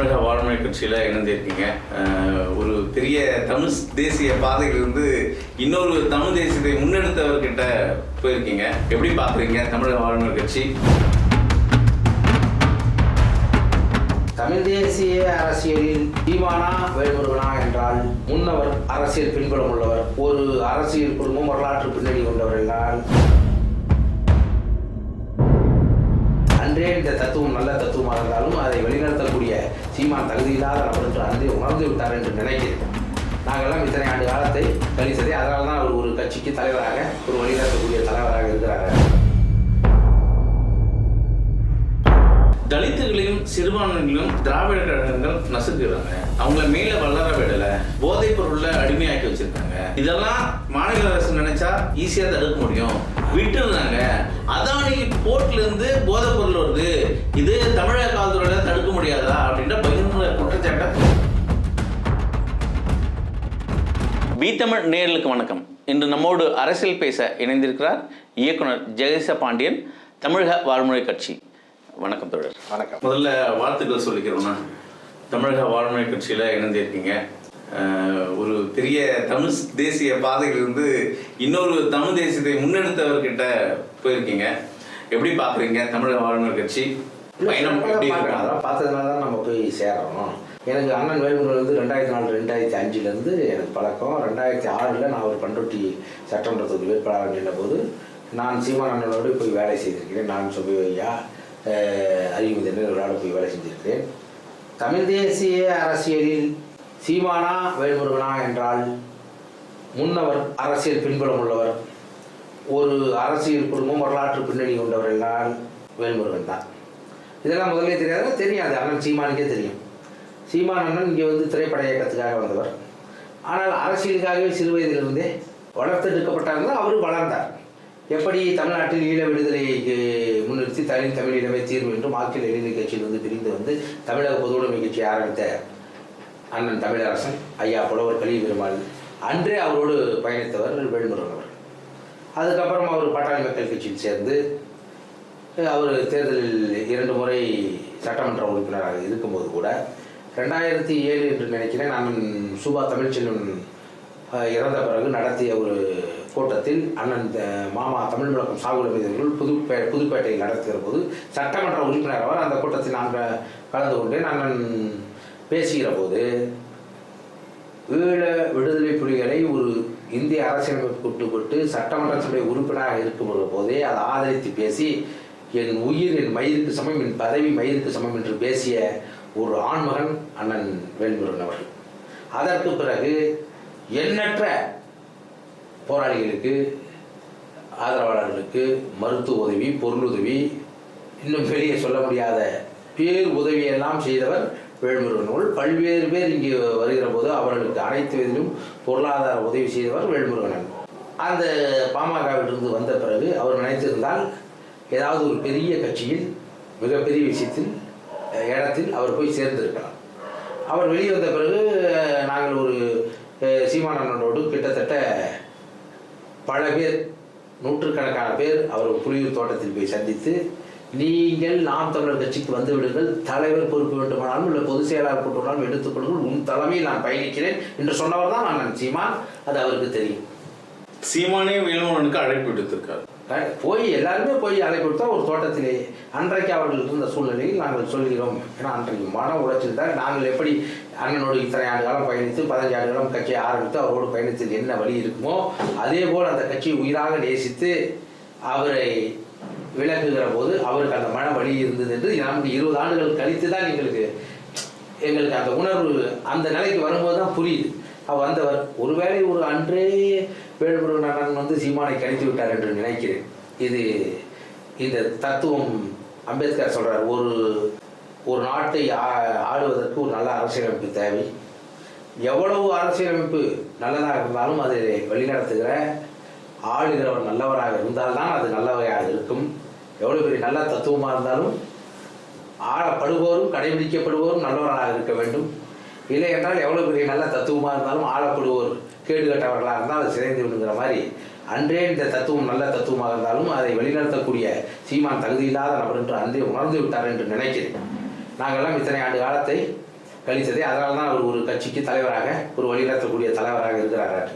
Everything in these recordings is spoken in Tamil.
தமிழக வாழ்மை கட்சியில் இணைந்திருக்கீங்க ஒரு பெரிய தமிழ் தேசிய பாதையிலிருந்து இன்னொரு தமிழ் தேசியத்தை முன்னெடுத்தவர்கிட்ட போயிருக்கீங்க. எப்படி பார்க்குறீங்க தமிழக வாழ்மை கட்சி தமிழ் தேசிய அரசியலில் தீவானா வேல்முருகனா என்றால் முன்னவர் அரசியல் பின்புலம் உள்ளவர் ஒரு அரசியல் குடும்பம் வரலாற்று பின்னணி கொண்டவர் என்றால் அன்றே இந்த தத்துவம் நல்ல தத்துவமாக இருந்தாலும் அதை வெளிநடத்தக்கூடிய சீமான் தகுதி இல்லாத நபர் என்று உணர்ந்து விட்டார் என்று நினைக்கிறேன் நாங்கள்லாம் இத்தனை ஆண்டு காலத்தை கழித்ததே அதனால தான் அவர் ஒரு கட்சிக்கு தலைவராக ஒரு வழிநடத்தக்கூடிய தலைவராக இருக்கிறாங்க. தலித்துகளையும் சிறுபான்மைகளையும் திராவிட கழகங்கள் நசுக்குறாங்க. அவங்கள மேல வளர விடல. போதைப் பொருள்ல அடிமையாக்கி வச்சிருக்காங்க. இதெல்லாம் மாநில அரசு நினைச்சா ஈஸியா தடுக்க முடியும். விட்டுருந்தாங்க அதானி போர்ட்ல இருந்து போதைப் பொருள் வருது. இது தமிழக முடியாதா அப்படின்ற பகிர்ந்த குற்றச்சாட்டை பி தமிழ் நேயர்களுக்கு வணக்கம். இன்று நம்மோடு அரசியல் பேச இணைந்திருக்கிறார் இயக்குனர் ஜெகதீச பாண்டியன் தமிழக வாழ்முறை கட்சி. வணக்கம் தோழர் வணக்கம். முதல்ல வாழ்த்துக்கள் சொல்லிக்கிறோம்னா தமிழக வாழ்முறை கட்சியில் இணைந்திருக்கீங்க. ஒரு பெரிய தமிழ் தேசிய பாதையிலிருந்து இன்னொரு தமிழ் தேசியத்தை முன்னெடுத்தவர்கிட்ட போயிருக்கீங்க. எப்படி பார்க்குறீங்க தமிழக வாழ்முறை கட்சி? அதெல்லாம் பார்த்ததுனால தான் நம்ம போய் சேரணும். எனக்கு அண்ணன் வேலுமுருகன் வந்து ரெண்டாயிரத்தி நாலு ரெண்டாயிரத்தி அஞ்சுலேருந்து எனக்கு பழக்கம். ரெண்டாயிரத்தி ஆறில் நான் ஒரு பண்ருட்டி சட்டமன்ற தொகுதி வேட்பாளர் நின்ற போது நான் சீமான் அண்ணனோடு போய் வேலை செய்திருக்கிறேன். நான் சுபி ஐயா அறிவுமதி அண்ணனோட போய் வேலை செஞ்சிருக்கிறேன். தமிழ் தேசிய அரசியலில் சீமானா வேல்முருகனா என்றால் முன்னவர் அரசியல் பின்புலம் உள்ளவர் ஒரு அரசியல் குடும்பம் வரலாற்று பின்னணி கொண்டவர் என்றால் வேல்முருகன் தான். இதெல்லாம் முதல்ல தெரியாது? தெரியாது. அண்ணன் சீமானுக்கே தெரியும். சீமான் அண்ணன் இங்கே வந்து திரைப்பட இயக்கத்துக்காக வந்தவர். ஆனால் அரசியலுக்காகவே சிறு வயதிலிருந்தே வளர்த்தெடுக்கப்பட்டார்கள் அவரும் வளர்ந்தார். எப்படி தமிழ்நாட்டில் ஈழ விடுதலைக்கு முன்னிறுத்தி தனி தமிழ் இனமே தீர்வு என்றும் மாக்கில் எளிமை கட்சியிலிருந்து பிரிந்து வந்து தமிழக பொதுவுடைமை கட்சி ஆரம்பித்த அண்ணன் தமிழரசன் ஐயா புலவர் கலி பெருமாள் அன்றே அவரோடு பயணித்தவர் வேல்முருகன் அவர் அதுக்கப்புறம் அவர் பாட்டாளி மக்கள் கட்சியில் சேர்ந்து அவர் தேர்தலில் இரண்டு முறை சட்டமன்ற உறுப்பினராக இருக்கும்போது கூட ரெண்டாயிரத்தி ஏழு என்று நினைக்கிறேன் நான் சுபா தமிழ்ச்செல்வன் இறந்த பிறகு நடத்திய ஒரு கூட்டத்தில் அண்ணன் மாமா தமிழ் முழக்கம் சாகுல மீதர்கள் புதுப்பே புதுப்பேட்டையில் நடத்துகிற போது சட்டமன்ற உறுப்பினர் அவர் அந்த கூட்டத்தில் நான் கலந்து கொண்டேன். அண்ணன் பேசுகிற போது ஈழ விடுதலை புலிகளை ஒரு இந்திய அரசியலமைப்பு கூட்டுப்பட்டு சட்டமன்றத்துடைய உறுப்பினராக இருக்கும் போதே அதை ஆதரித்து பேசி என் உயிர் என் மயிருக்கு சமம் என் பதவி மயிருக்கு சமம் என்று பேசிய ஒரு ஆண்மகன் அண்ணன் வேல்முருகன் அவர்கள். அதற்கு பிறகு எண்ணற்ற போராளிகளுக்கு ஆதரவாளர்களுக்கு மருத்துவ உதவி பொருள் உதவி இன்னும் வெளியே சொல்ல முடியாத பேர் உதவியெல்லாம் செய்தவர் வேல்முருகன் பல்வேறு பேர் இங்கே வருகிற போது அவர்களுக்கு அனைத்து விதிலும் பொருளாதார உதவி செய்தவர் வேல்முருகன் அந்த பாமகவிலிருந்து வந்த பிறகு அவர் நினைத்திருந்தால் ஏதாவது ஒரு பெரிய கட்சியில் மிகப்பெரிய விஷயத்தில் இடத்தில் அவர் போய் சேர்ந்திருக்கலாம். அவர் வெளியே வந்த பிறகு நாங்கள் ஒரு சீமானண்ணனோடு கிட்டத்தட்ட பல பேர் நூற்றுக்கணக்கான பேர் அவர் புலியூர் தோட்டத்தில் போய் சந்தித்து நீங்கள் நாம் தமிழர் கட்சிக்கு வந்து விடுங்கள் தலைவர் பொறுப்பு வேண்டுமானாலும் இல்லை பொதுச் செயலாளர் கூட்டுமானாலும் எடுத்துக்கொள்ளுங்கள் உன் தலைமையில் நான் பயணிக்கிறேன் என்று சொன்னவர் தான் நான் சீமான். அது அவருக்கு தெரியும். சீமானே வேலுமணனுக்கு அழைப்பு விடுத்திருக்காரு. போய் எல்லாருமே போய் அழைப்பு கொடுத்தா ஒரு தோட்டத்திலே அன்றைக்கு அவர்கள் இருந்த சூழ்நிலையில் நாங்கள் சொல்கிறோம். ஏன்னா அன்றைக்கு மன உளைச்சல் தான். நாங்கள் எப்படி அண்ணனோடு இத்தனை ஆண்டு காலம் பயணித்து பதினஞ்சு ஆண்டு காலம் கட்சியை ஆரம்பித்து அவரோடு பயணித்தது என்ன வழி இருக்குமோ அதே போல் அந்த கட்சியை உயிராக நேசித்து அவரை விளக்குகிற போது அவருக்கு அந்த மன வழி இருந்தது என்று நமக்கு இருபது ஆண்டுகள் கழித்து தான் எங்களுக்கு எங்களுக்கு அந்த உணர்வு அந்த நிலைக்கு வரும்போது தான் புரியுது. அவர் வந்தவர் ஒருவேளை ஒரு அன்றே வேலுமுருகன் அண்ணன் வந்து சீமானை கழித்து விட்டார் என்று நினைக்கிறேன். இது இந்த தத்துவம் அம்பேத்கர் சொல்றார். ஒரு ஒரு நாட்டை ஆ- ஆளுவதற்கு ஒரு நல்ல அரசியலமைப்பு தேவை. எவ்வளவு அரசியலமைப்பு நல்லதாக இருந்தாலும் அதை வழிநடத்துகிற ஆளுகிறவர் நல்லவராக இருந்தால்தான் அது நல்லவையாக இருக்கும். எவ்வளவு பெரிய நல்ல தத்துவமாக இருந்தாலும் ஆளப்படுபவரும் கடைபிடிக்கப்படுபவரும் நல்லவராக இருக்க வேண்டும். இல்லை என்றால் எவ்வளோ பெரிய நல்ல தத்துவமாக இருந்தாலும் ஆளப்படுவோர் கேடு கட்டவர்களாக இருந்தால் அது சிதைந்து விடுங்கிற மாதிரி அன்றே இந்த தத்துவம் நல்ல தத்துவமாக இருந்தாலும் அதை வழிநடத்தக்கூடிய சீமான் தகுதி இல்லாத நபர் என்று அன்றே உணர்ந்து விட்டார் என்று நினைக்கிறேன். நாங்கள்லாம் இத்தனை ஆண்டு காலத்தை கழித்ததே அதனால தான் அவர் ஒரு கட்சிக்கு தலைவராக ஒரு வழிநடத்தக்கூடிய தலைவராக இருக்கிறார்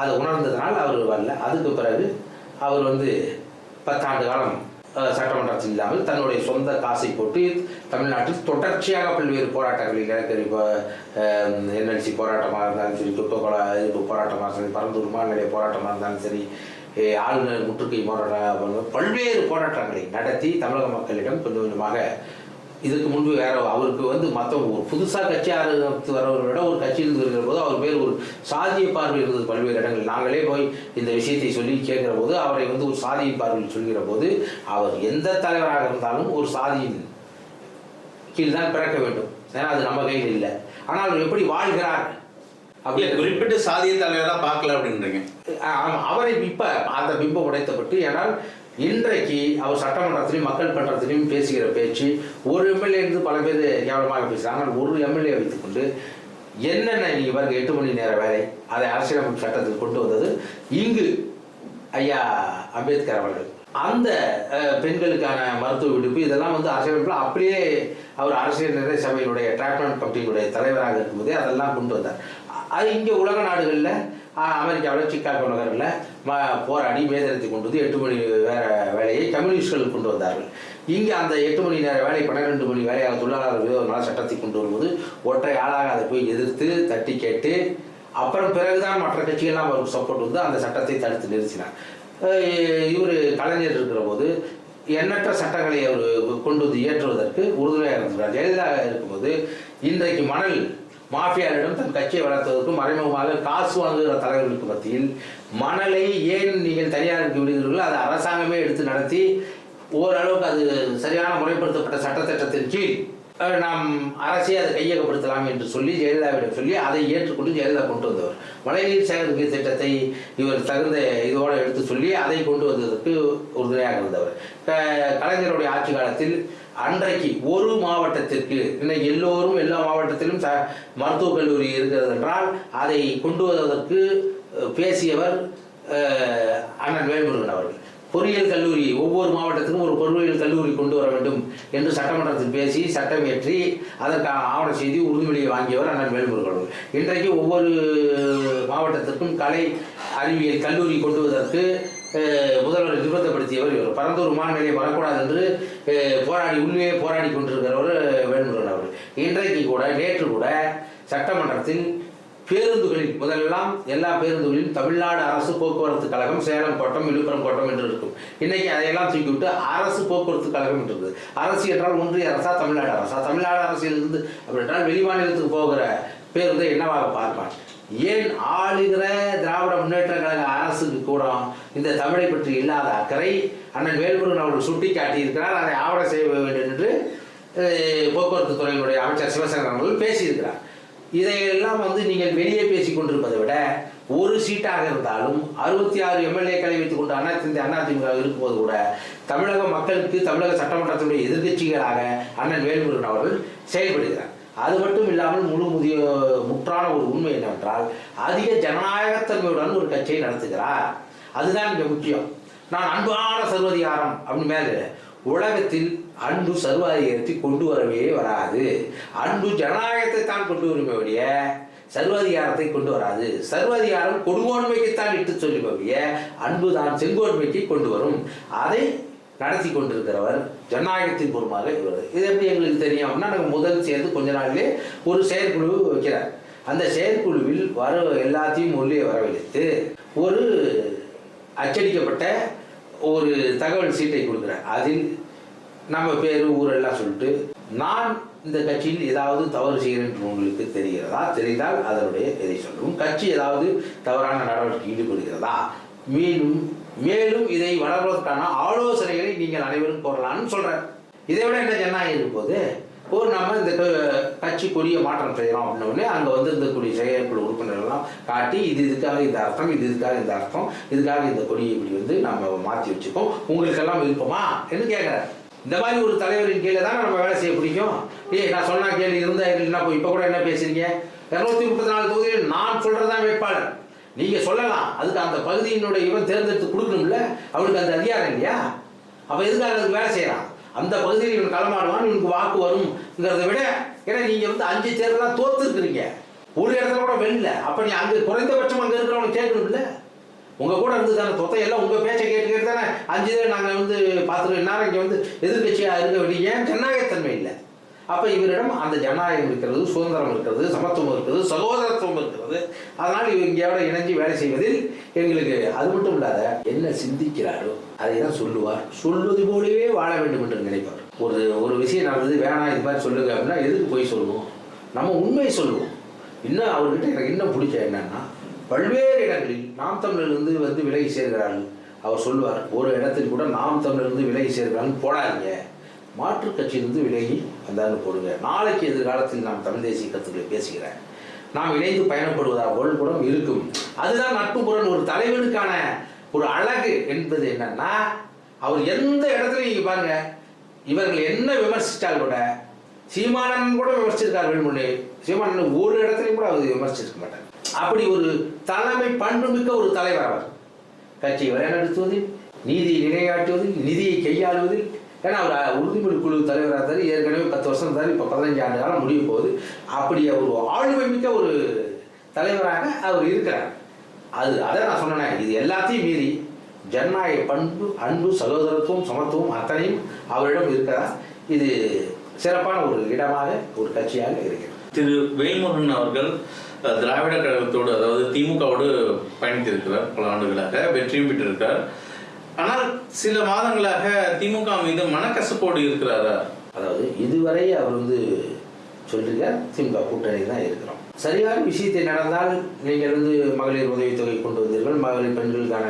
அதை உணர்ந்ததுனால் அவர் வரல. அதுக்கு பிறகு அவர் வந்து பத்தாண்டு காலம் சட்டமன்றத்தில் இல்லாமல் தன்னுடைய சொந்த காசை போட்டு தமிழ்நாட்டில் தொடர்ச்சியாக பல்வேறு போராட்டங்களில் நிலக்கரி இப்போ என்எல்சி போராட்டமாக இருந்தாலும் சரி கொக்கோகோலா எதிர்ப்பு போராட்டமாக இருந்தாலும் சரி பரந்தூர் மாநிலைய போராட்டமாக இருந்தாலும் சரி ஆளுநர் முற்றுகை போராட்டம் பல்வேறு போராட்டங்களை நடத்தி தமிழக மக்களிடம் கொஞ்சம் கொஞ்சமாக இதுக்கு முன்பு வேற அவருக்கு வந்து மற்றவங்க ஒரு புதுசாக கட்சி ஆரம்பித்து வரவர்களிட ஒரு கட்சியில் இருக்கிற போது அவர் மேல் ஒரு சாதிய பார்வை இருந்தது பல்வேறு இடங்கள் நாங்களே போய் இந்த விஷயத்தை சொல்லி கேட்கிற போது அவரை வந்து ஒரு சாதிய பார்வையில் சொல்கிற போது அவர் எந்த தலைவராக இருந்தாலும் ஒரு சாதியின் கீழ் தான் பிறக்க வேண்டும். ஏன்னா அது நம்ம கையில் இல்லை. ஆனால் அவர் எப்படி வாழ்கிறார்? அப்படியே அப்படி குறிப்பிட்ட சாதிய தலைவரா பார்க்கல அப்படின்றீங்க. ஆமாம் அவரை இப்ப அந்த பிம்பம் உடைத்தப்பட்டு ஏனால் இன்றைக்கு அவர் சட்டமன்றத்திலையும் மக்கள் மன்றத்திலையும் பேசுகிற பேச்சு ஒரு எம்எல்ஏ இருந்து பல பேர் கேவலமாக பேசுகிறாங்க ஒரு எம்எல்ஏ வைத்துக்கொண்டு என்னென்ன நீங்கள் பாருங்க எட்டு மணி நேர வேலை அதை அரசியலமைப்பு சட்டத்தில் கொண்டு வந்தது? இங்கு ஐயா அம்பேத்கர் அவர்கள். அந்த பெண்களுக்கான மருத்துவ விடுப்பு இதெல்லாம் வந்து அரசியலமைப்பில் அப்படியே அவர் அரசியல் நிறை சபையினுடைய டிராக்மெண்ட் கமிட்டியினுடைய தலைவராக இருக்கும்போதே அதெல்லாம் கொண்டு வந்தார். அது இங்கே உலக நாடுகளில் அமெரிக்காவில் சிக்காகோ நகரில் போராடி மேதனத்தை கொண்டு வந்து எட்டு மணி வேற வேலையை கம்யூனிஸ்ட்கள் கொண்டு வந்தார்கள். இங்கே அந்த எட்டு மணி நேர வேலை பன்னிரெண்டு மணி வேலையாக தொழிலாளர் விரோத நல சட்டத்தை கொண்டு வரும்போது ஒற்றை ஆளாக அதை போய் எதிர்த்து தட்டி கேட்டு அப்புறம் பிறகுதான் மற்ற கட்சிகள்லாம் அவருக்கு சப்போர்ட் வந்து அந்த சட்டத்தை தடுத்து நிறுத்தினார். இவர் கலைஞர் இருக்கிற போது எண்ணற்ற சட்டங்களை அவர் கொண்டு வந்து இயற்றுவதற்கு உறுதுணையாக இருந்தார் ஜெயலலிதா இருக்கும்போது இன்றைக்கு மணல் மாஃபியாரிடம் தன் கட்சியை வளர்த்ததற்கும் மறைமுகமாக காசு வாங்குகிற தலைவர்களுக்கு மத்தியில் மணலை ஏன் நீங்கள் தனியாருக்கு விடுகிறீர்களோ அதை அரசாங்கமே எடுத்து நடத்தி ஓரளவுக்கு அது சரியான முறைப்படுத்தப்பட்ட சட்டத்திட்டத்தின் கீழ் நாம் அரசே அதை கையகப்படுத்தலாம் என்று சொல்லி ஜெயலலிதாவிடம் சொல்லி அதை ஏற்றுக்கொண்டு ஜெயலலிதா கொண்டு வந்தவர். மழைநீர் சேகரிப்பு திட்டத்தை இவர் தகுந்த இதோடு எடுத்து சொல்லி அதை கொண்டு வந்ததற்கு உறுதுணையாக இருந்தவர். கலைஞருடைய ஆட்சி காலத்தில் அன்றைக்கு ஒரு மாவட்டத்திற்கு இன்னைக்கு எல்லோரும் எல்லா மாவட்டத்திலும் ச மருத்துவக் கல்லூரி இருக்கிறது என்றால் அதை கொண்டு வருவதற்கு பேசியவர் அண்ணன் வேல்முருகன் அவர்கள். பொறியியல் கல்லூரி ஒவ்வொரு மாவட்டத்துக்கும் ஒரு பொறியியல் கல்லூரி கொண்டு வர வேண்டும் என்று சட்டமன்றத்தில் பேசி சட்டம் ஏற்றி அதற்கான ஆவண செய்தி உறுதிமொழியை வாங்கியவர் அண்ணன் வேல்முருகன். இன்றைக்கு ஒவ்வொரு மாவட்டத்திற்கும் கலை அறிவியல் கல்லூரி கொண்டுவதற்கு முதல்வரை முதல்வர் நிர்பந்தப்படுத்தியவர் இவர். பரந்தூர் விமான நிலையம் வரக்கூடாது என்று போராடி உண்மையே போராடி கொண்டிருக்கிறவர் வேல்முருகன் அவர் இன்றைக்கு கூட நேற்று கூட சட்டமன்றத்தின் பேருந்துகளில் முதலெல்லாம் எல்லா பேருந்துகளிலும் தமிழ்நாடு அரசு போக்குவரத்து கழகம் சேலம் கோட்டம் விழுப்புரம் கோட்டம் என்று இருக்கும். இன்னைக்கு அதையெல்லாம் தூக்கிவிட்டு அரசு போக்குவரத்து கழகம் என்று இருக்குது. அரசு என்றால் ஒன்றிய அரசா தமிழ்நாடு அரசா? தமிழ்நாடு அரசிலிருந்து அப்படி என்றால் வெளிமாநிலத்துக்கு போகிற பேருந்தை என்னவாக பார்ப்பான் ஏன் ஆளுகிற திராவிட முன்னேற்ற கழக அரசுக்கு கூட இந்த தமிழை பற்றி இல்லாத அக்கறை அண்ணன் வேல்முருகன் அவர்கள் சுட்டி காட்டியிருக்கிறார் அதை ஆவண செய்ய வேண்டும் என்று போக்குவரத்து துறையினுடைய அமைச்சர் சிவசங்கரன் அவர்கள் பேசியிருக்கிறார். இதையெல்லாம் வந்து நீங்கள் வெளியே பேசிக் கொண்டிருப்பதை விட ஒரு சீட்டாக இருந்தாலும் அறுபத்தி ஆறு எம்எல்ஏக்களை வைத்துக் கொண்டு அதிமுக அதிமுக இருக்கும்போது கூட தமிழக மக்களுக்கு தமிழக சட்டமன்றத்தினுடைய எதிர்கட்சிகளாக அண்ணன் வேல்முருகன் அவர்கள் செயல்படுகிறார். அது மட்டும் இல்லாமல் முழு முதிய முற்றான ஒரு உண்மை என்னவென்றால் அதிக ஜனநாயகத்தன்மையுடன் ஒரு கட்சியை நடத்துகிறார். அதுதான் இங்கே முக்கியம். நான் அன்பான சர்வதிகாரம் அப்படின்னு மேலே உலகத்தில் அன்பு சர்வாதிகாரத்தை கொண்டு வரவே வராது. அன்பு ஜனநாயகத்தை தான் கொண்டு வருமே ஒழிய சர்வாதிகாரத்தை கொண்டு வராது. சர்வாதிகாரம் கொடுங்கோன்மைக்குத்தான் இட்டு சொல்லுமே அன்பு தான் செங்கோன்மைக்கு கொண்டு வரும். அதை நடத்தி கொண்டிருக்கிறவர் ஜனநாயகத்தின் பூர்வமாக இவர் இது எப்படி எங்களுக்கு தெரியும் அப்படின்னா நாங்கள் முதல் சேர்ந்து கொஞ்ச நாளிலே ஒரு செயற்குழு வைக்கிறார். அந்த செயற்குழுவில் வர எல்லாத்தையும் உள்ளே வரவழைத்து ஒரு அச்சடிக்கப்பட்ட ஒரு தகவல் சீட்டை கொடுக்குறார். அதில் நம்ம பேர் ஊரெல்லாம் சொல்லிட்டு நான் இந்த கட்சியில் ஏதாவது தவறு செய்கிறேன் என்று உங்களுக்கு தெரிகிறதா? தெரிந்தால் அதனுடைய இதை சொல்லவும். கட்சி ஏதாவது தவறான நடவடிக்கை ஈடுபடுகிறதா? மேலும் மேலும் இதை வளர்வதற்கான ஆலோசனைகளை நீங்கள் அனைவரும் கோரலாம்னு சொல்கிறேன் இதை விட என்ன ஜனநாயகம் இருக்கும்போது ஒரு நம்ம இந்த க- கட்சி கொடிய மாற்றம் செய்யலாம் அப்படின்னே அங்கே வந்து இருக்கக்கூடிய செயற்குழு உறுப்பினர்கள்லாம் காட்டி இது இதுக்காக இந்த அர்த்தம் இது இதுக்காக இந்த அர்த்தம் இதுக்காக இந்த கொடியை இப்படி வந்து நம்ம மாற்றி வச்சுக்கோம் உங்களுக்கெல்லாம் விருப்பமா? என்று கேட்குறேன் இந்த மாதிரி ஒரு தலைவரின் கீழே தான் நம்ம வேலை செய்ய பிடிக்கும்? ஏய் நான் சொன்னா கேள்வி இருந்தா இல்லைன்னா இப்போ கூட என்ன பேசுறீங்க? இரநூத்தி முப்பத்தி நாலு தொகுதியில் நான் சொல்றதுதான் வேட்பாளர். நீங்க சொல்லலாம். அதுக்கு அந்த பகுதியினுடைய இவன் தேர்ந்தெடுத்து கொடுக்கணும்ல? அவனுக்கு அந்த அதிகாரம் இல்லையா? அப்ப எதுக்காக அதுக்கு வேலை செய்யறான்? அந்த பகுதியில் இவன் களமாடுவான் இவனுக்கு வாக்கு வரும்ங்கிறத விட ஏன்னா நீங்க வந்து அஞ்சு தேர்தலாம் தோத்துருக்குறீங்க. ஒரு இடத்துல கூட வெளில அப்ப நீ அங்க குறைந்தபட்சம் அங்க இருக்கிறவங்க கேட்கணும்ல? உங்க கூட இருந்து தானே தொத்தை எல்லாம் உங்க பேச்சை கேட்டுக்கிட்டு தானே? அஞ்சு தேர் நாங்கள் வந்து பார்த்துட்டு நேரம் இங்கே வந்து எதிர்கட்சியாக இருக்க வேண்டிய ஏன் ஜனநாயகத்தன்மை இல்லை? அப்ப இவரிடம் அந்த ஜனநாயகம் இருக்கிறது சுதந்திரம் இருக்கிறது சமத்துவம் இருக்கிறது சகோதரத்துவம் இருக்கிறது. அதனால் இவர் இங்கேயோட இணைஞ்சு வேலை செய்வதில் எங்களுக்கு அது மட்டும் இல்லாத என்ன சிந்திக்கிறாரோ அதை தான் சொல்லுவார். சொல்வது போலவே வாழ வேண்டும் என்று நினைப்பார். ஒரு ஒரு விஷயம் நடந்தது வேணாம் இது மாதிரி சொல்லுங்க அப்படின்னா எதுக்கு போய் சொல்லுவோம்? நம்ம உண்மையை சொல்லுவோம். இன்னும் அவர்கிட்ட எனக்கு இன்னும் பிடிச்ச என்னன்னா பல்வேறு இடங்களில் நாம் தமிழிலிருந்து வந்து விலகி சேர்கிறார்கள். அவர் சொல்லுவார் ஒரு இடத்தில் கூட நாம் தமிழிலிருந்து விலகி சேர்கிறார்கள் போடாதீங்க. மாற்றுக் கட்சியிலிருந்து விலகி வந்தாங்க போடுங்க. நாளைக்கு எதிர்காலத்தில் நாம் தமிழ் தேசிய கருத்துக்களை பேசுகிறேன். நாம் இணைந்து பயணப்படுவதாக பொருள் கூட இருக்கும். அதுதான் நட்புபுறன் ஒரு தலைவனுக்கான ஒரு அழகு என்பது என்னன்னா அவர் எந்த இடத்துலையும் நீங்க பாருங்க இவர்கள் என்ன விமர்சித்தால் கூட சீமானன் கூட விமர்சிச்சிருக்கார் வேணுமுன்னே சீமானன் ஒரு இடத்துலையும் கூட அவர் விமர்சிச்சிருக்க மாட்டார். அப்படி ஒரு தலைமை பண்புமிக்க ஒரு தலைவர் அவர். கட்சியை வழிநடத்துவது நீதியை நிலையாட்டுவதில் நிதியை கையாளுவதில் ஏன்னா அவர் உறுதிமொழி குழு தலைவராக இருந்தார். ஏற்கனவே பத்து வருஷம் இருந்தார். இப்போ பதினஞ்சு ஆண்டு காலம் முடிய போகுது. அப்படி ஒரு ஆளுமை மிக்க ஒரு தலைவராக அவர் இருக்கிறார். அது அதை நான் சொன்னேன் இது எல்லாத்தையும் மீறி ஜனநாயக பண்பு அன்பு சகோதரத்துவம் சமத்துவம் அத்தனையும் அவரிடம் இருக்கிறதா? இது சிறப்பான ஒரு இடமாக ஒரு கட்சியாக இருக்கிறது. திரு வேல்முருகன் அவர்கள் திராவிட கழகத்தோடு அதாவது திமுகவோடு பயணித்திருக்கிறார் பல ஆண்டுகளாக வெற்றியும் பெற்றிருக்கிறார். ஆனால் சில மாதங்களாக திமுக மீது மனக்கசப்போடு இருக்கிறாரா? அதாவது இதுவரை அவர் வந்து சொல்லியிருக்கார் திமுக கூட்டணி தான் இருக்கிறோம். சரியான விஷயத்தை நடந்தால் நீங்கள் வந்து மகளிர் உதவித்தொகை கொண்டு வந்தீர்கள் மகளிர் பெண்களுக்கான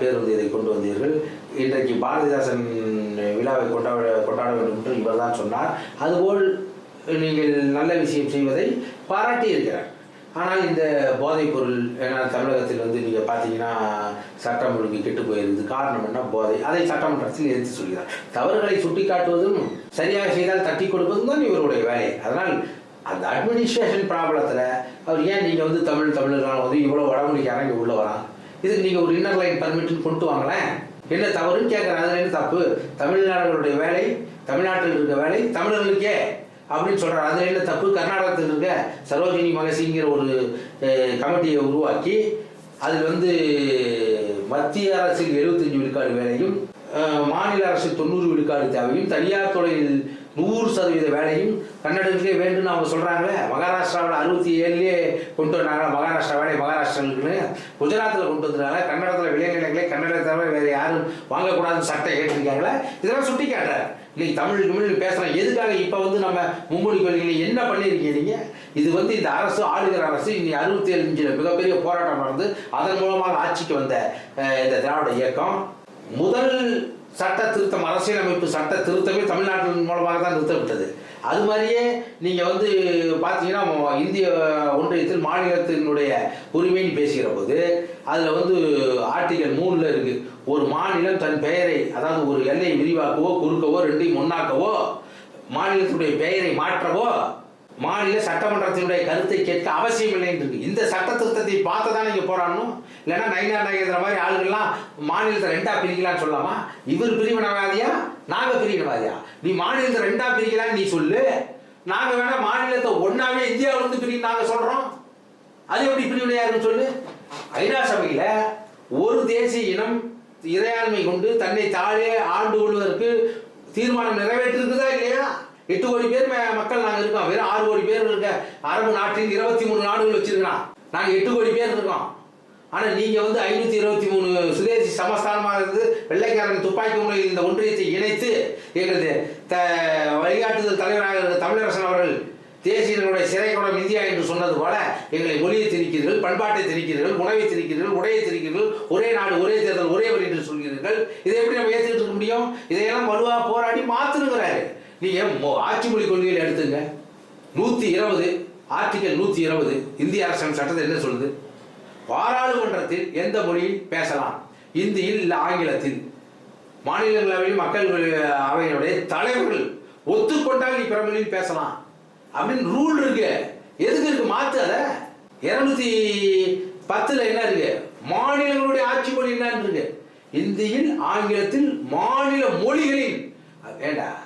பேருந்து இதை கொண்டு வந்தீர்கள். இன்றைக்கு பாரதிதாசன் விழாவை கொண்டாட கொண்டாட வேண்டும் என்று இவர் தான் சொன்னார். அதுபோல் நீங்கள் நல்ல விஷயம் செய்வதை பாராட்டி இருக்கிறார். ஆனால் இந்த போதைப் பொருள் ஏன்னா தமிழகத்தில் வந்து நீங்கள் பார்த்தீங்கன்னா சட்டம் ஒழுங்கு கெட்டு போயிருந்தது காரணம் என்ன? போதை. அதை சட்டமன்றத்தில் எதிர்த்து சொல்கிறார். தவறுகளை சுட்டிக்காட்டுவதும் சரியாக செய்தால் தட்டி கொடுப்பதும் தான் இவருடைய வேலை. அதனால் அந்த அட்மினிஸ்ட்ரேஷன் ப்ராப்ளத்தில் அவர் ஏன் நீங்கள் வந்து தமிழ் தமிழர்கள் வந்து இவ்வளோ வடமொழிக்காரன் இங்கே உள்ள வரான்? இதுக்கு நீங்கள் ஒரு இன்னர் லைன் பர்மிட்னு கொண்டு வாங்களேன். என்ன தவறுன்னு கேட்குறேன். அதில் என்ன தப்பு? தமிழ்நாடுகளுடைய வேலை தமிழ்நாட்டில் இருக்க வேலை தமிழர்களுக்கே. அப்படின்னு சொல்கிறார் அதில் என்ன தப்பு? கர்நாடகத்தில் இருக்க சரோஜினி மகசிங்கிற ஒரு கமிட்டியை உருவாக்கி அதில் வந்து மத்திய அரசில் எழுபத்தஞ்சு விழுக்காடு வேலையும் மாநில அரசு தொண்ணூறு விழுக்காடு தேவையும் தனியார் துறையில் நூறு சதவீத வேலையும் கன்னடத்திலே வேண்டும்னு அவங்க சொல்றாங்களே. மகாராஷ்டிராவில் அறுபத்தி ஏழுலேயே கொண்டு வந்தாங்க. மகாராஷ்டிரா வேலை மகாராஷ்டிராவுக்குன்னு குஜராத்தில் கொண்டு வந்துருக்காங்க. கன்னடத்தில் விளைநிலங்களே கன்னடத்தை தவிர வேறு யாரும் வாங்கக்கூடாதுன்னு சட்டை கேட்டிருக்காங்களே இதெல்லாம் சுட்டி காட்டுறாரு இன்னைக்கு தமிழ் தமிழ் பேசுகிறோம் எதுக்காக இப்போ வந்து நம்ம மும்மொழி கொள்கையில் என்ன பண்ணியிருக்கீங்க இது வந்து இந்த அரசு ஆளுகிற அரசு இனி அறுபத்தி ஏழு மிகப்பெரிய போராட்டம் நடந்து அதன் மூலமாக ஆட்சிக்கு வந்த இந்த திராவிட இயக்கம். முதல் சட்ட திருத்தம் அரசியலமைப்பு சட்ட திருத்தமே தமிழ்நாட்டின் மூலமாக தான் நிறுத்தப்பட்டது. அது மாதிரியே நீங்கள் வந்து பார்த்தீங்கன்னா இந்திய ஒன்றியத்தில் மாநிலத்தினுடைய உரிமைன்னு பேசுகிற போது அதில் வந்து ஆர்டிகல் மூணில் இருக்குது ஒரு மாநிலம் தன் பெயரை அதாவது ஒரு எல்லையை விரிவாக்கவோ குறுக்கவோ ரெண்டையும் ஒன்னாக்கவோ மாநிலத்தினுடைய பெயரை மாற்றவோ மாநில சட்டமன்றத்தினுடைய கருத்தை கேட்க அவசியம் இல்லைன்னு என்று இந்த சட்ட திருத்தத்தை பார்த்து தான் நீங்கள் போராடணும்? இல்லைன்னா நயினார் நாயகேந்திர மாதிரி ஆளுகள்லாம் மாநிலத்தை ரெண்டா பிரிக்கலாம்னு சொல்லாமா? இவர் பிரிவினவாதியா? நாங்கள் பிரிவினவாதியா? நீ மாநிலத்தை ரெண்டா பிரிக்கலான்னு நீ சொல்லு. நாங்கள் வேணா மாநிலத்தை ஒன்னாவே இந்தியாவிலிருந்து பிரிக்க சொல்கிறோம் அது எப்படி பிரிவினையாருன்னு சொல்லு. ஐநா சபையில் ஒரு தேசிய இனம் இறையாண்மை கொண்டு தன்னை தாழே ஆண்டு கொள்வதற்கு தீர்மானம் நிறைவேற்றிருக்குதா இல்லையா? எட்டு கோடி பேர் மக்கள் நாங்க இருக்கோம். வெறும் ஆறு கோடி பேர் இருக்க அரபு நாட்டில் இருபத்தி மூணு நாடுகள் வச்சிருக்கிறான். நாங்க எட்டு கோடி பேர் இருக்கோம். ஆனா நீங்க வந்து ஐநூத்தி இருபத்தி மூணு சுதேசி சமஸ்தானமாக இருந்து வெள்ளைக்காரன் துப்பாக்கி முறையில் இந்த ஒன்றியத்தை இணைத்து எங்களது த வழிகாட்டுதல் தலைவராக தமிழரசன் அவர்கள் தேசியர்களுடைய சிறைக்குடம் இந்தியா என்று சொன்னது போல எங்களை மொழியை திணிக்கிறீர்கள் பண்பாட்டை திணிக்கிறீர்கள் உணவை திணிக்கிறீர்கள் உடையை திணிக்கிறீர்கள் ஒரே நாடு ஒரே தேர்தல் ஒரே வழி என்று சொல்கிறீர்கள். இதை எப்படி நம்ம ஏற்றுக்கிட்டு இருக்க முடியும்? இதையெல்லாம் வலுவாக போராடி மாத்துனுங்கிறாரு நீங்க மொ- ஆட்சி மொழி கொள்கையில் எடுத்துங்க. நூற்றி இருபது ஆர்டிகல் நூற்றி இருபது இந்திய அரசின் சட்டத்தில் என்ன சொல்லுது? பாராளுமன்றத்தில் எந்த மொழியில் பேசலாம்? இந்தியில் இல்லை ஆங்கிலத்தில். மாநிலங்களவையில் மக்கள் அவையினுடைய தலைவர்கள் ஒத்துக்கொண்டால் நீ பிற மொழியில் பேசலாம். அப்படின்னு ரூல் இருக்கு. எதுக்கு இருக்கு? மாத்து அத. இருநூத்தி பத்துல என்ன இருக்கு? மாநிலங்களுடைய ஆட்சி மொழி என்னன்னு இருக்கு. இந்தியில் ஆங்கிலத்தில் மாநில மொழிகளின் வேண்டா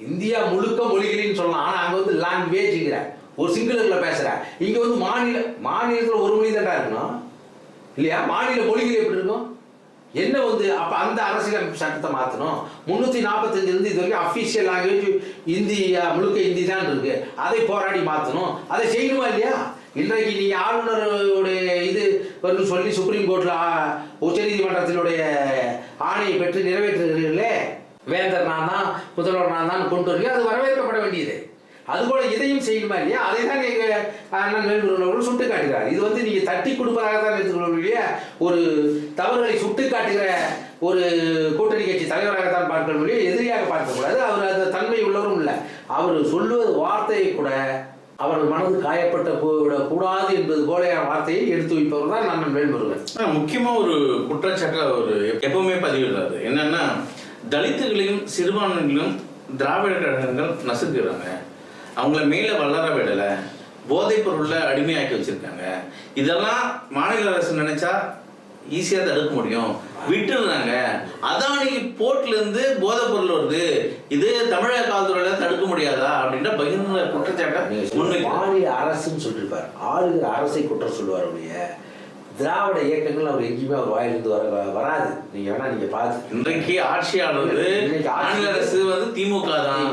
இந்தியா முழுக்க மொழிகளின்னு சொல்லலாம். ஆனா அங்க வந்து லாங்குவேஜ்ங்கிற ஒரு சிங்களத்துல பேசுற. இங்க வந்து மாநில மாநிலத்துல ஒரு மொழி தான்டா இருக்கணும். இல்லையா? மாநில மொழிகள் எப்படி இருக்கும்? என்ன வந்து அப்ப அந்த அரசியல் சட்டத்தை மாத்தணும்? முன்னூத்தி நாற்பத்தஞ்சு இருந்து இது வரைக்கும் அபிஷியல் லாங்குவேஜ் இந்தியா முழுக்க இந்தி தான் இருக்கு. அதை போராடி மாத்தணும். அதை செய்யணுமா இல்லையா? இன்றைக்கு நீ ஆளுநருடைய இது வரும்னு சொல்லி சுப்ரீம் கோர்ட்ல உச்சநீதிமன்றத்தினுடைய ஆணையை பெற்று நிறைவேற்றுகிறீர்களே? வேந்தர் நான் தான் முதல்வர் நான் தான் கொண்டு வரீங்க அது வரவேற்கப்பட வேண்டியது. அதுபோல இதையும் செய்யணுமா இல்லையா? அதை தான் எங்க அண்ணன் வேண்டுகிறவர்கள் அவர்கள் சுட்டு காட்டுகிறார் இது வந்து நீங்க தட்டி கொடுப்பதாக தான் இல்லையா? ஒரு தவறுகளை சுட்டு காட்டுகிற ஒரு கூட்டணி கட்சி தலைவராக தான் பார்க்கணும் இல்லையா? எதிரியாக பார்க்கக்கூடாது. அவர் அந்த தன்மை உள்ளவரும் இல்லை. அவர் சொல்லுவது வார்த்தையை கூட அவர்கள் மனது காயப்பட்ட போய்விடக் கூடாது என்பது போலையான வார்த்தையை எடுத்து வைப்பவர் தான் நான் வேண்டுகிறேன் முக்கியமாக முக்கியமா ஒரு குற்றச்சாட்டு அவர் எப்பவுமே பதிவிடுறாரு. என்னன்னா தலித்துகளையும் சிறுபான்மைகளையும் திராவிட கழகங்கள் நசுக்குறாங்க. அவங்கள மேல வளர விடல போதைப் பொருள்ல அடிமையாக்கி வச்சிருக்காங்க. இதெல்லாம் மாநில அரசு நினைச்சா ஈஸியா தடுக்க முடியும். விட்டுடுறாங்க. அதானி போர்ட்ல இருந்து போதைப் பொருள் வருது. இது தமிழக காவல்துறையில தடுக்க முடியாதா அப்படின்ற பகிர்ந்த குற்றச்சாட்டை மாநில அரசுன்னு சொல்லியிருப்பார் ஆளுகிற அரசை குற்றம் சொல்லுவார் திராவிட இயக்கங்கள் அவர் எங்கேயுமே அவர் வாயிலிருந்து வர வராது. நீங்க வேணா நீங்க பார்த்து இன்றைக்கு ஆட்சியாளர் இன்னைக்கு ஆட்சி- மாநில அரசு வந்து திமுக தான்.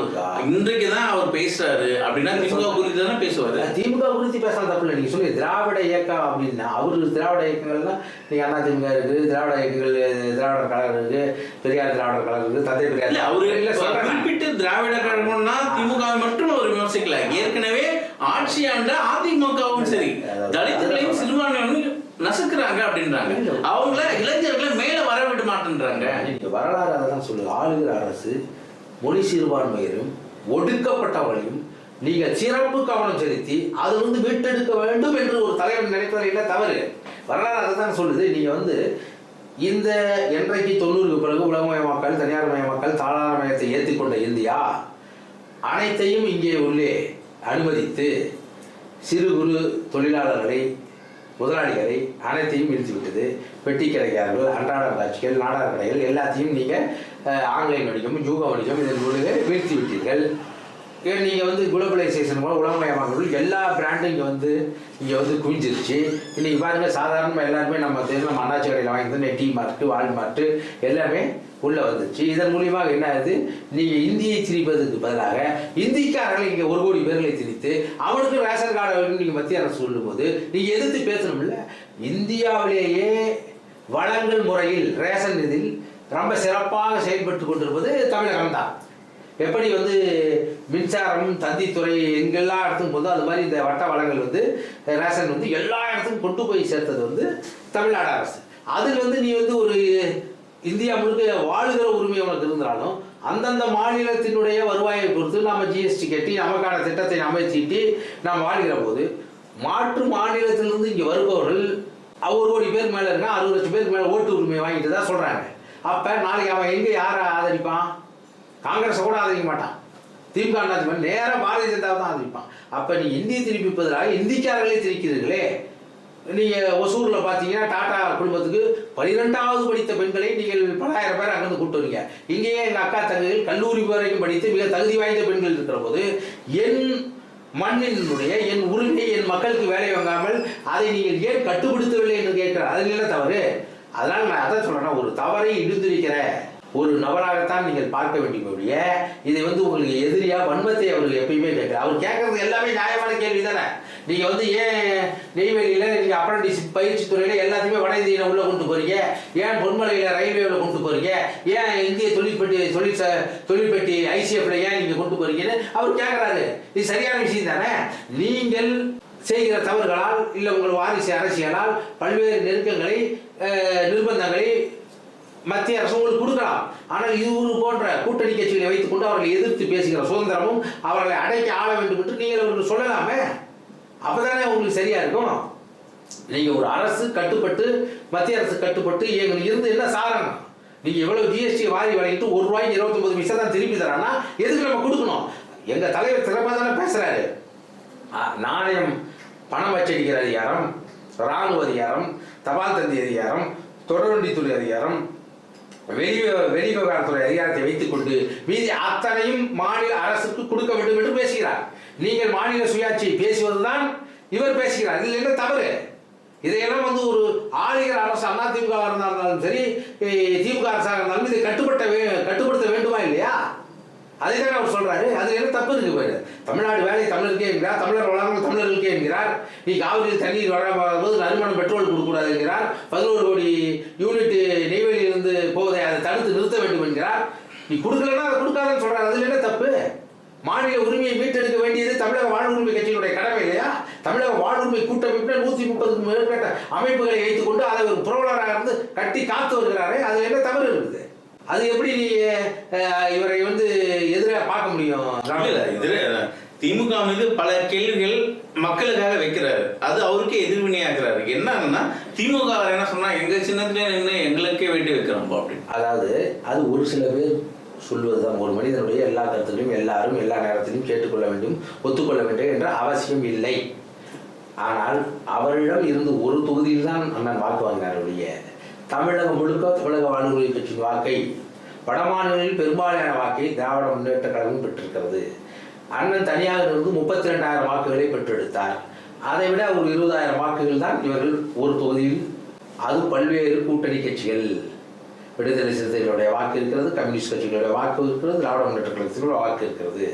இன்றைக்கு தான் அவர் பேசுறாரு. அப்படின்னா திமுக குறித்து தானே பேசுவாரு? திமுக குறித்து பேசலாம் தப்பு இல்லை. நீங்க சொல்லி திராவிட இயக்கம் அப்படின்னா. அவரு திராவிட இயக்கங்கள்னா நீங்க அண்ணா திமுக இருக்கு திராவிட இயக்கங்கள் திராவிடர் கழகம் இருக்கு பெரியார் திராவிடர் கழகம் இருக்கு தந்தை பெரியார் அவரு குறிப்பிட்டு திராவிட கழகம்னா திமுக மட்டும் அவர் விமர்சிக்கல. ஏற்கனவே ஆட்சி ஆண்ட அதிமுகவும் சரி தலித்துகளையும் சிறுபான்மையும் நசுக்குறாங்க அப்படின்றாங்க. அவங்கள இளைஞர்களை மேல வர விட மாட்டேன்றாங்க வரலாறு அதான் சொல்லுது. ஆளுகிற அரசு மொழி சிறுபான்மையரும் ஒடுக்கப்பட்டவர்களையும் நீங்கள் சிறப்பு கவனம் செலுத்தி அது வந்து மீட்டெடுக்க வேண்டும் என்று ஒரு தலைவன் நினைப்பது என்ன தவறு? வரலாறு அதை தான் சொல்லுது. நீங்க வந்து இந்த என்றைக்கு தொண்ணூறுக்கு பிறகு உலகமயமாக்கல் தனியார் மயமாக்கல் தாராளமயத்தை ஏற்றுக்கொண்ட இந்தியா அனைத்தையும் இங்கே உள்ளே அனுமதித்து சிறு குறு தொழிலாளர்களை முதலாளிகளை அனைத்தையும் வீழ்த்தி விட்டது பெட்டி கடைக்காரர்கள் அன்றாட காட்சிகள் நாடக கடைகள் எல்லாத்தையும் நீங்கள் ஆன்லைன் வணிகம் யூக வணிகம் இதன் மூலிக வீழ்த்தி விட்டீர்கள் நீங்கள் வந்து குளோபலைசேஷன் மூலம் உலகமயமாக்கல் எல்லா பிராண்டும் இங்கே வந்து இங்கே வந்து குவிஞ்சிருச்சு. இன்னைக்கு பாருங்கள் சாதாரணமாக எல்லாருமே நம்ம தெரியும் நம்ம அண்ணாச்சி கடையில் வாங்கிட்டு டீ மார்ட்டு வால்மார்ட்டு எல்லாமே உள்ளே வந்துச்சு. இதன் மூலியமாக என்ன ஆகுது நீங்கள் இந்தியை திணிப்பதற்கு பதிலாக இந்திக்காரர்கள் இங்கே ஒரு கோடி பேர்களை திணித்து அவனுக்கு ரேஷன் கார்டை வேணும்னு நீங்கள் மத்திய அரசு சொல்லும்போது நீங்கள் எதிர்த்து பேசணும்ல? இந்தியாவிலேயே வளங்கள் முறையில் ரேஷன் இதில் ரொம்ப சிறப்பாக செயல்பட்டு கொண்டிருப்பது தமிழகம் தான். எப்படி வந்து மின்சாரம் தந்தித்துறை எங்கெல்லாம் இடத்துக்கும் போதோ அது மாதிரி இந்த வட்ட வளங்கள் வந்து ரேஷன் வந்து எல்லா இடத்துக்கும் கொண்டு போய் சேர்த்தது வந்து தமிழ்நாடு அரசு. அதில் வந்து நீ வந்து ஒரு இந்தியா முழுக்க வாழுகிற உரிமை உனக்கு இருந்தாலும் அந்தந்த மாநிலத்தினுடைய வருவாயை பொறுத்து நம்ம ஜிஎஸ்டி கட்டி நமக்கான திட்டத்தை அமைச்சிட்டு நாம் வாழ்கிற போது மாற்று மாநிலத்திலிருந்து இங்கே வருபவர்கள் ஒரு கோடி பேர் மேலே இருக்கான் அறுபது லட்சம் பேருக்கு மேலே ஓட்டு உரிமையை வாங்கிட்டு தான் சொல்கிறாங்க அப்போ நாளைக்கு அவன் எங்கே யாரை ஆதரிப்பான்? காங்கிரஸை கூட ஆதரிக்க மாட்டான். திமுக அண்ணாச்சி நேராக பாரதிய ஜனதாவை தான் ஆதரிப்பான். அப்போ நீ இந்தியை திருப்பி பதிலாக இந்திக்காரர்களே திரிக்கிறீர்களே. நீங்கள் ஒசூரில் பார்த்தீங்கன்னா டாடா குடும்பத்துக்கு பனிரெண்டாவது படித்த பெண்களை நீங்கள் பலாயிரம் பேர் அங்கிருந்து கூட்டு வரீங்க. இங்கேயே எங்கள் அக்கா தங்கைகள் கல்லூரி வரைக்கும் படித்து மிக தகுதி வாய்ந்த பெண்கள் இருக்கிற போது என் மண்ணினுடைய என் உரிமை என் மக்களுக்கு வேலை வாங்காமல் அதை நீங்கள் ஏன் கட்டுப்படுத்தவில்லை என்று கேட்கிறார். அதில் என்ன தவறு? அதனால் நான் அதான் சொல்றேன் ஒரு தவறை இடிந்திருக்கிற ஒரு நபராகத்தான் நீங்கள் பார்க்க வேண்டிய இதை வந்து உங்களுக்கு எதிரியா வன்மத்தை அவர்கள் எப்பயுமே கேட்கிறார். அவர் கேட்கறது எல்லாமே நியாயமான கேள்வி தானே நீங்க வந்து ஏன் நெய்வேலியில நீங்க அப்ரண்டிஸ் பயிற்சி துறையில எல்லாத்தையுமே வட இந்தியில உள்ள கொண்டு போறீங்க. ஏன் பொன்மலையில ரயில்வேல கொண்டு போறீங்க? ஏன் இந்திய தொழிற்பட்டி தொழில் ச- ஐசிஎஃப்ல ஏன் நீங்க கொண்டு போறீங்கன்னு அவர் கேட்கறாரு இது சரியான விஷயம் தானே? நீங்கள் செய்கிற தவறுகளால் இல்லை உங்கள் வாரிசு அரசியலால் பல்வேறு நெருக்கங்களை நிர்பந்தங்களை மத்திய அரசு உங்களுக்கு கொடுக்கலாம். ஆனால் இது ஒரு போன்ற கூட்டணி கட்சிகளை வைத்துக்கொண்டு அவர்களை எதிர்த்து பேசுகிற சுதந்திரமும் அவர்களை அடைக்க ஆள வேண்டும் என்று நீங்கள் அவர்கள் சொல்லலாமே? அப்பதானே உங்களுக்கு சரியா இருக்கும்? நீங்க ஒரு அரசு கட்டுப்பட்டு மத்திய அரசு கட்டுப்பட்டு எங்களுக்கு இருந்து என்ன சாரணம் நீங்க எவ்வளவு ஜிஎஸ்டி வாரி வழங்கிட்டு ஒரு ரூபாய்க்கு இருபத்தொன்பது பைசா தான் திருப்பி தரானா எதுக்கு நம்ம கொடுக்கணும்? எங்க தலைவர் சிறப்பாக தானே பேசுறாரு. நாணயம் பணம் வச்சடிக்கிற அதிகாரம் ராணுவ அதிகாரம் தபால் தந்தி அதிகாரம் தொடர்வண்டித்துறை அதிகாரம் வெளி வெளிவிவகாரத்துறை அதிகாரத்தை வைத்துக்கொண்டு மீதி அத்தனையும் மாநில அரசுக்கு கொடுக்க வேண்டும் என்று பேசுகிறார். நீங்கள் மாநில சுயாட்சி பேசுவதுதான் இவர் பேசுகிறார். இதில் என்ன தவறு? இதையெல்லாம் வந்து ஒரு ஆளுகிற அரசு அதிமுக இருந்தாலும் சரி திமுக அரசாக இருந்தாலும் இதை கட்டுப்பட்ட வே- கட்டுப்படுத்த வேண்டுமா இல்லையா? அதை தான் அவர் சொல்றாரு. அது என்ன தப்பு இருக்கு பாரு. தமிழ்நாடு வேலை தமிழருக்கே என்கிறார் தமிழர் வளர்ந்த தமிழர்களுக்கே என்கிறார். நீ காவிரி தண்ணீர் வராமல் நறுமணம் பெட்ரோல் கொடுக்கூடாது என்கிறார். பதினோரு கோடி யூனிட் நெய்வேலியிலிருந்து போவதை அதை தடுத்து நிறுத்த வேண்டும் என்கிறார். நீ கொடுக்கலன்னா அதை கொடுக்காதன்னு சொல்றாரு. அதுல என்ன தப்பு? மாநில உரிமையை மீட்டெடுக்க வேண்டியது தமிழக வாழ்வுரிமை கட்சியினுடைய கடமை இல்லையா? தமிழக வாழ்வுரிமை கூட்டமைப்பில் நூத்தி முப்பதுக்கு மேற்பட்ட அமைப்புகளை வைத்துக் கொண்டு அதை ஒரு புரவலராக இருந்து கட்டி காத்து வருகிறாரே. அது என்ன தவறு இருக்குது? அது எப்படி நீ இவரை வந்து எதிராக பார்க்க முடியும்? திமுக மீது பல கேள்விகள் மக்களுக்காக வைக்கிறாரு. அது அவருக்கே எதிர்வினையாக்குறாரு. என்னன்னா திமுக என்ன சொன்னா எங்க சின்னத்திலே நின்று எங்களுக்கே வேண்டி வைக்கிறோம் அப்படின்னு அதாவது அது ஒரு சில பேர் சொல்வதுதான் ஒரு மனிதனுடைய எல்லா கருத்துக்களையும் எல்லாரும் எல்லா நேரத்திலும் கேட்டுக்கொள்ள வேண்டும் ஒத்துக்கொள்ள வேண்டும் என்ற அவசியம் இல்லை. ஆனால் அவரிடம் இருந்து ஒரு தொகுதியில் தான் அண்ணன் வாக்கு வாங்கினார் ஒழிய தமிழகம் முழுக்க தமிழக வாழ்வுரிமை கட்சியின் வாக்கை வடமாநிலங்களில் பெரும்பாலான வாக்கை திராவிட முன்னேற்ற கழகம் பெற்றிருக்கிறது. அண்ணன் தனியாக இருந்து முப்பத்தி ரெண்டாயிரம் வாக்குகளை பெற்றெடுத்தார். அதை விட ஒரு இருபதாயிரம் வாக்குகள் தான் இவர்கள் ஒரு தொகுதியில் அது பல்வேறு கூட்டணி கட்சிகள். விடுதலை சிறுத்தைகளுடைய வாக்கு இருக்கிறது கம்யூனிஸ்ட் கட்சிகளுடைய வாக்கு இருக்கிறது திராவிட முன்னேற்ற கழகத்தினுடைய வாக்கு இருக்கிறது.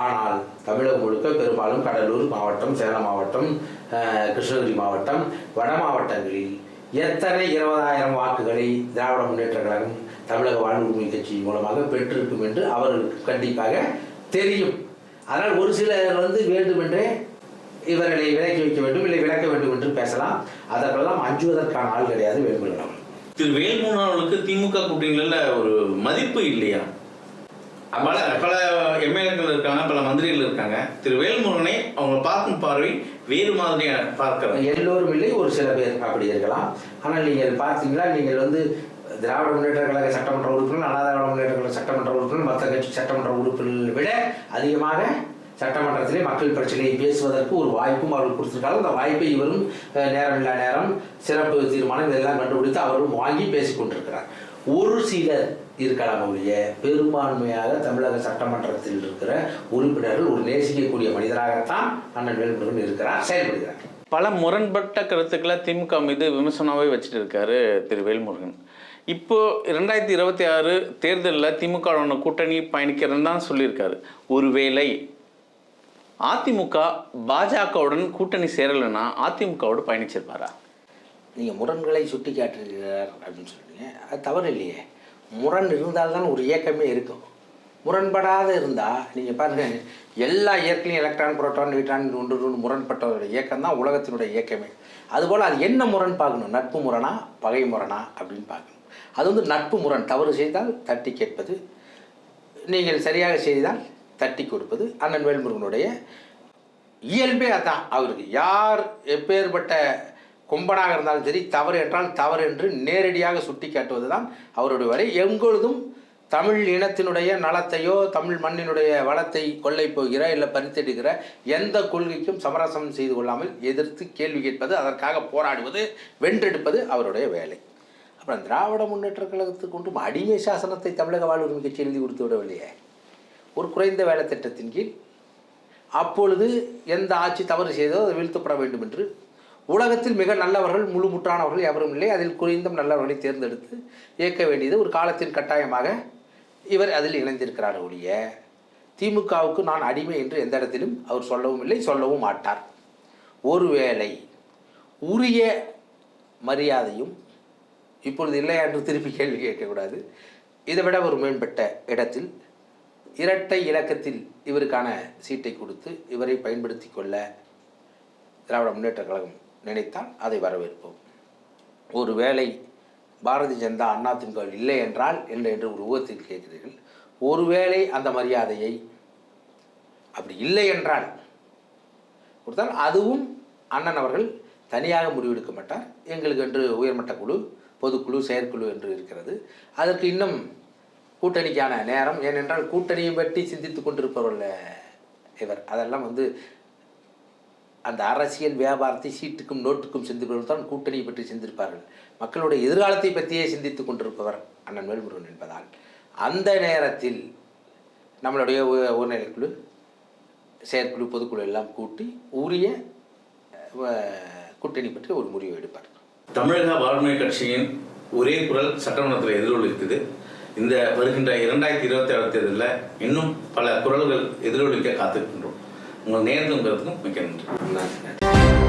ஆனால் தமிழகம் முழுக்க பெரும்பாலும் கடலூர் மாவட்டம் சேலம் மாவட்டம் கிருஷ்ணகிரி மாவட்டம் வட மாவட்டங்களில் எத்தனை இருபதாயிரம் வாக்குகளை திராவிட முன்னேற்ற கழகம் தமிழக வாழ்வுரிமை கட்சி மூலமாக பெற்றிருக்கும் என்று அவர்களுக்கு கண்டிப்பாக தெரியும். அதனால் ஒரு சிலர் வந்து வேண்டுமென்றே இவர்களை விலக்கி வைக்க வேண்டும் இல்லை விலக்க வேண்டும் என்று பேசலாம். அதற்கெல்லாம் அஞ்சுவதற்கான ஆள் கிடையாது வேண்டுமென்றவர் திரு வேல்மோகன் அவர்களுக்கு திமுக கூட்டணிகளில் ஒரு மதிப்பு இல்லையா? பல பல எம்எல்ஏக்கள் இருக்காங்க பல மந்திரிகள் இருக்காங்க. திரு வேல்முருகனை அவங்க பார்க்கும் பார்வை வேறு மாதிரியான பார்க்கிறாங்க. எல்லோரும் இல்லை ஒரு சில பேர் அப்படி இருக்கலாம். ஆனால் நீங்கள் பார்த்தீங்கன்னா நீங்கள் வந்து திராவிட முன்னேற்ற கழக சட்டமன்ற உறுப்பினர் அண்ணா திராவிட முன்னேற்ற கழக சட்டமன்ற உறுப்பினர் மற்ற கட்சி சட்டமன்ற உறுப்பினர்களை விட அதிகமாக சட்டமன்றத்திலே மக்கள் பிரச்சனையை பேசுவதற்கு ஒரு வாய்ப்பும் அவர்கள் கொடுத்திருக்காங்க அந்த வாய்ப்பை இவரும் நேரம் இல்லா நேரம் சிறப்பு தீர்மானம் இதெல்லாம் கண்டுபிடித்து அவரும் வாங்கி பேசிக்கொண்டிருக்கிறார் ஒரு சிலர் இருக்கலாம் ஒழிய பெரும்பான்மையாக தமிழக சட்டமன்றத்தில் இருக்கிற உறுப்பினர்கள் ஒரு நேசிக்கக்கூடிய மனிதராகத்தான் அண்ணன் வேல்முருகன் இருக்கிறார் செயல்படுகிறார். பல முரண்பட்ட கருத்துக்களை திமுக மீது விமர்சனமாகவே வச்சுட்டு இருக்காரு திரு வேல்முருகன். இப்போ ரெண்டாயிரத்தி இருபத்தி ஆறு தேர்தலில் திமுக கூட்டணி பயணிக்கிறேன்னு தான் சொல்லியிருக்காரு. ஒருவேளை அதிமுக பாஜகவுடன் கூட்டணி சேரலைன்னா அதிமுகவோடு பயணிச்சிருப்பாரா? நீங்கள் முரண்களை சுட்டி காட்டுகிறார் அப்படின்னு சொல்றீங்க. அது தவறு இல்லையே. முரண் இருந்தால்தான் ஒரு இயக்கமே இருக்கும். முரண்படாத இருந்தால் நீங்கள் பாருங்கள் எல்லா இயற்கையும் எலக்ட்ரான் புரோட்டான் நியூட்ரான் ஒன்று ஒன்று முரண்பட்டவருடைய இயக்கம் தான் உலகத்தினுடைய இயக்கமே. அதுபோல் அது என்ன முரண் பார்க்கணும்? நட்பு முரணா பகை முரணா அப்படின்னு பார்க்கணும். அது வந்து நட்பு முரண். தவறு செய்தால் தட்டி கேட்பது. நீங்கள் சரியாக செய்தால் தட்டி கொடுப்பது அண்ணன் வேல்முருகனுடைய இயல்பே அதான் அவருக்கு. யார் எப்பேற்பட்ட கும்பனாக இருந்தாலும் சரி தவறு என்றால் தவறு என்று நேரடியாக சுட்டி காட்டுவது தான் அவருடைய வேலை எங்கொழுதும் தமிழ் இனத்தினுடைய நலத்தையோ தமிழ் மண்ணினுடைய வளத்தை கொள்ளை போகிற இல்லை பறித்தெடுக்கிற எந்த கொள்கைக்கும் சமரசம் செய்து கொள்ளாமல் எதிர்த்து கேள்வி கேட்பது அதற்காக போராடுவது வென்றெடுப்பது அவருடைய வேலை. அப்புறம் திராவிட முன்னேற்ற கழகத்துக்கு ஒன்றும் அடிமை சாசனத்தை தமிழக வாழ்வுரிமை கட்சி எழுதி கொடுத்து விடவில்லையே. ஒரு குறைந்த வேலை திட்டத்தின் கீழ் அப்பொழுது எந்த ஆட்சி தவறு செய்தோ அது வீழ்த்தப்பட வேண்டும் என்று உலகத்தில் மிக நல்லவர்கள் முழு முற்றானவர்கள் எவரும் இல்லை. அதில் குறைந்த நல்லவர்களை தேர்ந்தெடுத்து இயக்க வேண்டியது ஒரு காலத்தின் கட்டாயமாக இவர் அதில் இணைந்திருக்கிறார் ஒழிய திமுகவுக்கு நான் அடிமை என்று எந்த இடத்திலும் அவர் சொல்லவும் இல்லை சொல்லவும் மாட்டார். ஒருவேளை உரிய மரியாதையும் இப்பொழுது இல்லையா என்று திருப்பி கேள்வி கேட்கக்கூடாது. இதை விட ஒரு மேம்பட்ட இடத்தில் இரட்டை இலக்கத்தில் இவருக்கான சீட்டை கொடுத்து இவரை பயன்படுத்தி கொள்ள திராவிட முன்னேற்ற கழகம் நினைத்தால் அதை வரவேற்போம். ஒரு வேளை பாரதிய ஜனதா அண்ணா திமுகவில் இல்லை என்றால் என்ன என்று ஒரு ஊகத்தில் கேட்கிறீர்கள். ஒருவேளை அந்த மரியாதையை அப்படி இல்லை என்றால் கொடுத்தால் அதுவும் அண்ணன் அவர்கள் தனியாக முடிவெடுக்க மாட்டார். எங்களுக்கு என்று உயர்மட்ட குழு பொதுக்குழு செயற்குழு என்று இருக்கிறது. அதற்கு இன்னும் கூட்டணிக்கான நேரம். ஏனென்றால் கூட்டணியை பற்றி சிந்தித்து கொண்டிருப்பவர்கள் இவர். அதெல்லாம் வந்து அந்த அரசியல் வியாபாரத்தை சீட்டுக்கும் நோட்டுக்கும் சிந்திப்பவர்கள் தான் கூட்டணியை பற்றி சிந்திருப்பார்கள் மக்களுடைய எதிர்காலத்தை பற்றியே சிந்தித்துக் கொண்டிருப்பவர் அண்ணன் வேல்முருகன் என்பதால் அந்த நேரத்தில் நம்மளுடைய உ- உயர்நிலைக்குழு செயற்குழு பொதுக்குழு எல்லாம் கூட்டி உரிய கூட்டணி பற்றி ஒரு முடிவு எடுப்பார் தமிழக வாழ்மை கட்சியின் ஒரே குரல் சட்டமன்றத்தில் எதிரொலிக்குது இந்த வருகின்ற இரண்டாயிரத்தி இருபத்தி ஏழு தேர்தலில் இன்னும் பல குரல்கள் எதிரொலிக்க காத்திருக்கின்றோம். உங்கள் நேர்ந்துங்கிறதுக்கும் மிக்க நன்றி.